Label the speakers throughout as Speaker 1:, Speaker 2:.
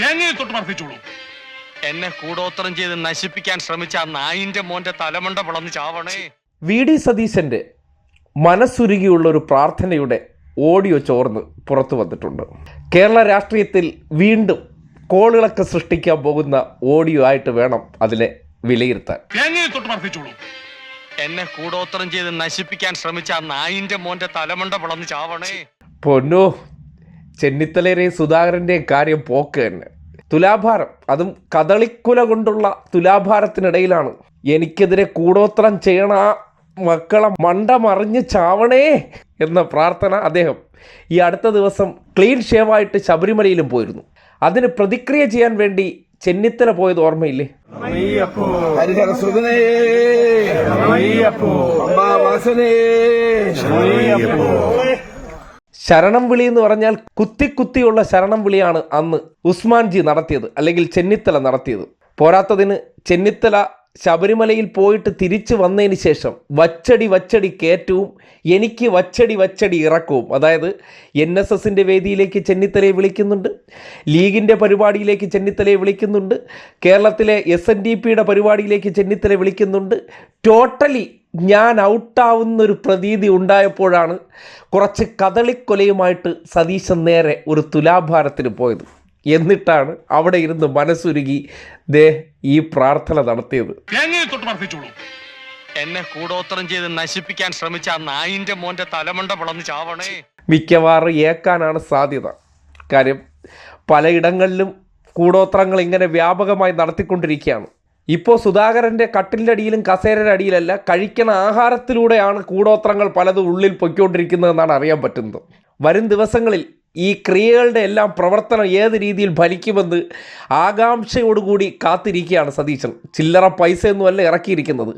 Speaker 1: തേങ്ങയെ തൊട്ട് മർദ്ദിച്ചോളൂ.
Speaker 2: എന്നെ കൂടോത്രം ചെയ്ത് നശിപ്പിക്കാൻ ശ്രമിച്ച ആ നായിന്റെ മോന്റെ തലമണ്ട പിളന്ന് ചാവണേ.
Speaker 3: വി. ഡി. സതീശന്റെ മനസ്സുരുകിയുള്ള ഒരു പ്രാർത്ഥനയുടെ ഓഡിയോ ചോർന്ന് പുറത്തു വന്നിട്ടുണ്ട്. കേരള രാഷ്ട്രീയത്തിൽ വീണ്ടും കോളിളക്കം സൃഷ്ടിക്കാൻ പോകുന്ന ഓഡിയോ ആയിട്ട് വേണം അതിനെ വിലയിരുത്താൻ.
Speaker 1: തേങ്ങയെ തൊട്ട് മർദ്ദിച്ചോളൂ.
Speaker 2: എന്നെ കൂടോത്രം ചെയ്ത് നശിപ്പിക്കാൻ ശ്രമിച്ച ആ നായിന്റെ മോന്റെ തലമണ്ട പിളന്ന് ചാവണേ.
Speaker 3: പൊന്നോ ചെന്നിത്തലയുടെയും സുധാകരന്റെയും കാര്യം പോക്ക് തന്നെ. തുലാഭാരം അതും കദളിക്കുല കൊണ്ടുള്ള തുലാഭാരത്തിനിടയിലാണ്. എനിക്കെതിരെ കൂടോത്രം ചെയ്യണ ആ മക്കളെ മണ്ടമറിഞ്ഞ് ചാവണേ എന്ന പ്രാർത്ഥന അദ്ദേഹം ഈ അടുത്ത ദിവസം ക്ലീൻ ഷേവായിട്ട് ശബരിമലയിലും പോയിരുന്നു. അതിന് പ്രതിക്രിയ ചെയ്യാൻ വേണ്ടി ചെന്നിത്തല പോയത് ഓർമ്മയില്ലേ?
Speaker 4: ഹരിഹരസുതനേ അമ്പാവാസനേ
Speaker 3: ശരണം വിളി എന്ന് പറഞ്ഞാൽ കുത്തി കുത്തിയുള്ള ശരണം വിളിയാണ് അന്ന് ഉസ്മാൻജി നടത്തിയത് അല്ലെങ്കിൽ ചെന്നിത്തല നടത്തിയത്. പോരാത്തതിന് ചെന്നിത്തല ശബരിമലയിൽ പോയിട്ട് തിരിച്ചു വന്നതിന് ശേഷം വച്ചടി വച്ചടി കയറ്റവും എനിക്ക് വച്ചടി വച്ചടി ഇറക്കവും. അതായത് എൻ എസ് എസിന്റെ വേദിയിലേക്ക് ചെന്നിത്തലയെ വിളിക്കുന്നുണ്ട് ലീഗിന്റെ പരിപാടിയിലേക്ക് ചെന്നിത്തലയെ വിളിക്കുന്നുണ്ട് കേരളത്തിലെ എസ് എൻ ഡി പിയുടെ പരിപാടിയിലേക്ക് ചെന്നിത്തലയെ വിളിക്കുന്നുണ്ട്. ടോട്ടലി ഞാൻ ഔട്ടാവുന്ന ഒരു പ്രതീതി ഉണ്ടായപ്പോഴാണ് കുറച്ച് കദളിക്കൊലയുമായിട്ട് സതീശൻ നേരെ ഒരു തുലാഭാരത്തിന് പോയത്. എന്നിട്ടാണ് അവിടെ ഇരുന്ന് മനസ്സുരുകി ദേ ഈ പ്രാർത്ഥന നടത്തിയത്.
Speaker 2: എന്നെ കൂടോത്രം ചെയ്ത് നശിപ്പിക്കാൻ ശ്രമിച്ച ആ നായിന്റെ മോന്റെ തലമുണ്ട പിളന്ന് ചാവണേ.
Speaker 3: മിക്കവാറും ഏക്കാനാണ് സാധ്യത. കാര്യം പലയിടങ്ങളിലും കൂടോത്രങ്ങൾ ഇങ്ങനെ വ്യാപകമായി നടത്തിക്കൊണ്ടിരിക്കുകയാണ്. ഇപ്പോൾ സുധാകരന്റെ കട്ടിലിന്റെ അടിയിലും കസേരയുടെ അടിയിലല്ല കഴിക്കണ ആഹാരത്തിലൂടെയാണ് കൂടോത്രങ്ങൾ പലതും ഉള്ളിൽ പൊയ്ക്കൊണ്ടിരിക്കുന്നതെന്നാണ് അറിയാൻ പറ്റുന്നത്. വരും ദിവസങ്ങളിൽ ഈ ക്രിയകളുടെ എല്ലാം പ്രവർത്തനം ഏത് രീതിയിൽ ഫലിക്കുമെന്ന് ആകാംക്ഷയോടുകൂടി കാത്തിരിക്കുകയാണ് സതീശൻ. ചില്ലറ പൈസയൊന്നുമല്ല ഇറക്കിയിരിക്കുന്നത്.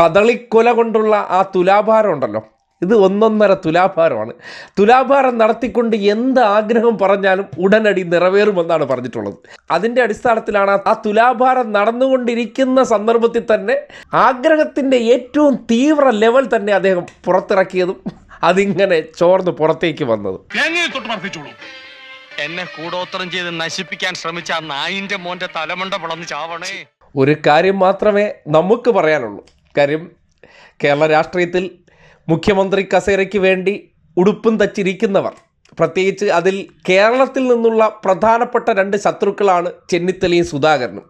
Speaker 3: കദളിക്കൊല കൊണ്ടുള്ള ആ തുലാഭാരം ഉണ്ടല്ലോ. ഇത് ഒന്നൊന്നര തുലാഭാരമാണ്. തുലാഭാരം നടത്തിക്കൊണ്ട് എന്ത് ആഗ്രഹം പറഞ്ഞാലും ഉടനടി നിറവേറുമെന്നാണ് പറഞ്ഞിട്ടുള്ളത്. അതിന്റെ അടിസ്ഥാനത്തിലാണ് ആ തുലാഭാരം നടന്നുകൊണ്ടിരിക്കുന്ന സന്ദർഭത്തിൽ തന്നെ ആഗ്രഹത്തിന്റെ ഏറ്റവും തീവ്ര ലെവൽ തന്നെ അദ്ദേഹം പുറത്തിറക്കിയതും അതിങ്ങനെ ചോർന്ന് പുറത്തേക്ക് വന്നത്.
Speaker 2: എന്നെ കൂടോത്രം ചെയ്ത് നശിപ്പിക്കാൻ ശ്രമിച്ച ആ നായിന്റെ മോന്റെ തലമണ്ട പിളന്ന് ചാവണേ.
Speaker 3: ഒരു കാര്യം മാത്രമേ നമുക്ക് പറയാനുള്ളൂ. കാര്യം കേരള രാഷ്ട്രീയത്തിൽ മുഖ്യമന്ത്രി കസേരയ്ക്ക് വേണ്ടി ഉടുപ്പും തച്ചിരിക്കുന്നവർ. പ്രത്യേകിച്ച് അതിൽ കേരളത്തിൽ നിന്നുള്ള പ്രധാനപ്പെട്ട രണ്ട് ശത്രുക്കളാണ് ചെന്നിത്തലയും സുധാകരനും.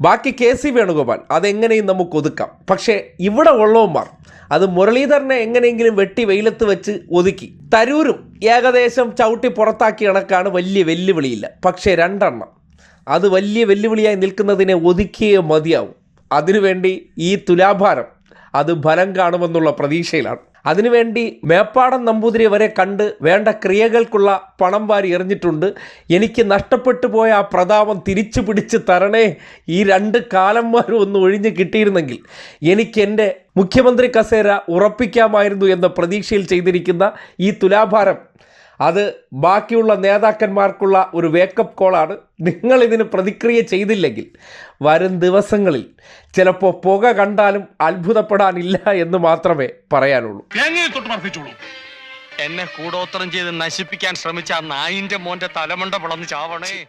Speaker 3: ബാക്കി കെ സി വേണുഗോപാൽ അതെങ്ങനെയും നമുക്ക് ഒതുക്കാം. പക്ഷേ ഇവിടെ ഉള്ളവന്മാർ അത് മുരളീധരനെ എങ്ങനെയെങ്കിലും വെട്ടി വെയിലത്ത് വെച്ച് ഒതുക്കി. തരൂരും ഏകദേശം ചവിട്ടി പുറത്താക്കി കണക്കാണ് വലിയ വെല്ലുവിളിയില്ല. പക്ഷേ രണ്ടെണ്ണം. അത് വലിയ വെല്ലുവിളിയായി നിൽക്കുന്നതിനെ ഒതുക്കിയേ മതിയാവും. അതിനുവേണ്ടി ഈ തുലാഭാരം അത് ഫലം കാണുമെന്നുള്ള പ്രതീക്ഷയിലാണ്. അതിനുവേണ്ടി മേപ്പാടം നമ്പൂതിരി വരെ കണ്ട് വേണ്ട ക്രിയകൾക്കുള്ള പണം വാരി എറിഞ്ഞിട്ടുണ്ട്. എനിക്ക് നഷ്ടപ്പെട്ടു പോയ ആ പ്രതാപം തിരിച്ചു പിടിച്ച് തരണേ. ഈ രണ്ട് കാലന്മാരും ഒന്ന് ഒഴിഞ്ഞ് കിട്ടിയിരുന്നെങ്കിൽ എനിക്ക് എന്റെ മുഖ്യമന്ത്രി കസേര ഉറപ്പിക്കാമായിരുന്നു എന്ന പ്രതീക്ഷയിൽ ചെയ്തിരിക്കുന്ന ഈ തുലാഭാരം അത് ബാക്കിയുള്ള നേതാക്കന്മാർക്കുള്ള ഒരു വേക്കപ്പ് കോളാണ് നിങ്ങൾ ഇതിന് പ്രതിക്രിയ ചെയ്തില്ലെങ്കിൽ വരും ദിവസങ്ങളിൽ ചിലപ്പോൾ പുക കണ്ടാലും അത്ഭുതപ്പെടാനില്ല എന്ന് മാത്രമേ പറയാനുള്ളൂ.
Speaker 2: എന്നെ കൂടോത്രം ചെയ്ത് നശിപ്പിക്കാൻ ശ്രമിച്ച ആ നായിന്റെ മോന്റെ തലമുണ്ട പിളന്ന് ചാവണേ.